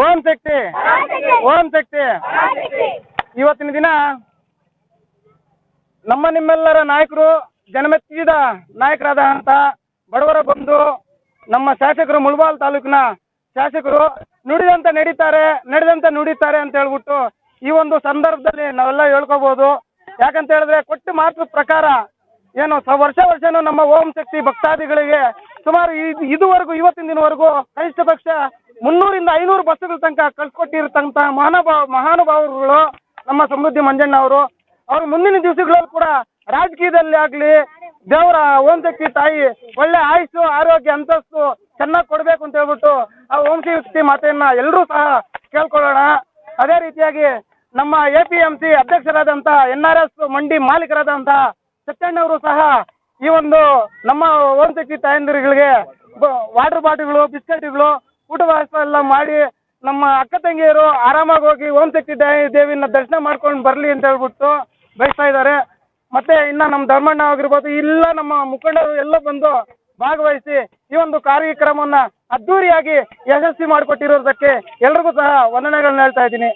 ಓಂ ಶಕ್ತಿ. ಓಂ ಶಕ್ತಿ. ಇವತ್ತಿನ ದಿನ ನಮ್ಮ ನಿಮ್ಮೆಲ್ಲರ ನಾಯಕರು ಜನಮೆಚ್ಚಿದ ಅಂತ ಬಡವರ ಬಂದು ನಮ್ಮ ಶಾಸಕರು ಮುಳಬಾಲ್ ತಾಲೂಕಿನ ಶಾಸಕರು ನುಡಿದಂತ ನಡೀತಾರೆ ನಡೆದಂತ ನುಡಿತಾರೆ ಅಂತ ಹೇಳ್ಬಿಟ್ಟು ಈ ಒಂದು ಸಂದರ್ಭದಲ್ಲಿ ನಾವೆಲ್ಲ ಹೇಳ್ಕೋಬಹುದು ಯಾಕಂತ ಹೇಳಿದ್ರೆ ಕೊಟ್ಟು ಮಾತ್ರ ಪ್ರಕಾರ ಏನು ವರ್ಷ ವರ್ಷನೂ ನಮ್ಮ ಓಂ ಶಕ್ತಿ ಭಕ್ತಾದಿಗಳಿಗೆ ಸುಮಾರು ಇದ್- ಇದುವರೆಗೂ ಇವತ್ತಿನ ದಿನವರೆಗೂ ಕನಿಷ್ಠ ಪಕ್ಷ ಮುನ್ನೂರಿಂದ ಐನೂರು ಬಸ್ಸುಗಳ ತನಕ ಕಳ್ಸಿಕೊಟ್ಟಿರ್ತಕ್ಕಂಥ ಮಹಾನುಭಾವ ಮಹಾನುಭಾವರುಗಳು ನಮ್ಮ ಸಮೃದ್ಧಿ ಮಂಜಣ್ಣ ಅವರು. ಅವ್ರು ಮುಂದಿನ ದಿವಸಗಳಲ್ಲಿ ಕೂಡ ರಾಜಕೀಯದಲ್ಲಿ ಆಗಲಿ, ದೇವರ ಓಂ ಶಕ್ತಿ ತಾಯಿ, ಒಳ್ಳೆ ಆಯುಸ್ಸು, ಆರೋಗ್ಯ, ಅಂತಸ್ತು ಚೆನ್ನಾಗಿ ಕೊಡಬೇಕು ಅಂತ ಹೇಳ್ಬಿಟ್ಟು ಆ ಓಂ ಶಕ್ತಿ ಮಾತೆಯನ್ನ ಎಲ್ಲರೂ ಸಹ ಕೇಳ್ಕೊಳ್ಳೋಣ. ಅದೇ ರೀತಿಯಾಗಿ ನಮ್ಮ ಎ ಪಿ ಎಂ ಸಿ ಅಧ್ಯಕ್ಷರಾದಂಥ ಎನ್ ಆರ್ ಎಸ್ ಮಂಡಿ ಮಾಲೀಕರಾದಂಥ ಸತ್ಯಣ್ಣವರು ಸಹ ಈ ಒಂದು ನಮ್ಮ ಓಂ ಶಕ್ತಿ ತಾಯಂದಿರುಗಳಿಗೆ ವಾಟರ್ ಬಾಟಲ್ಗಳು ಬಿಸ್ಕೆಟ್ಗಳು ಊಟ ಎಲ್ಲ ಮಾಡಿ ನಮ್ಮ ಅಕ್ಕ ತಂಗಿಯರು ಆರಾಮಾಗಿ ಹೋಗಿ ಓಂ ಶಕ್ತಿ ದೇವಿನ ದರ್ಶನ ಮಾಡ್ಕೊಂಡು ಬರಲಿ ಅಂತ ಹೇಳ್ಬಿಟ್ಟು ಬಯಸ್ತಾ ಇದ್ದಾರೆ. ಮತ್ತೆ ಇನ್ನ ನಮ್ಮ ಧರ್ಮಣ್ಣ ಆಗಿರ್ಬೋದು, ಇಲ್ಲ ನಮ್ಮ ಮುಖಂಡರು ಎಲ್ಲ ಬಂದು ಭಾಗವಹಿಸಿ ಈ ಒಂದು ಕಾರ್ಯಕ್ರಮವನ್ನ ಅದ್ದೂರಿಯಾಗಿ ಯಶಸ್ವಿ ಮಾಡಿಕೊಟ್ಟಿರೋದಕ್ಕೆ ಎಲ್ರಿಗೂ ಸಹ ವಂದನೆಗಳನ್ನ ಹೇಳ್ತಾ ಇದ್ದೀನಿ.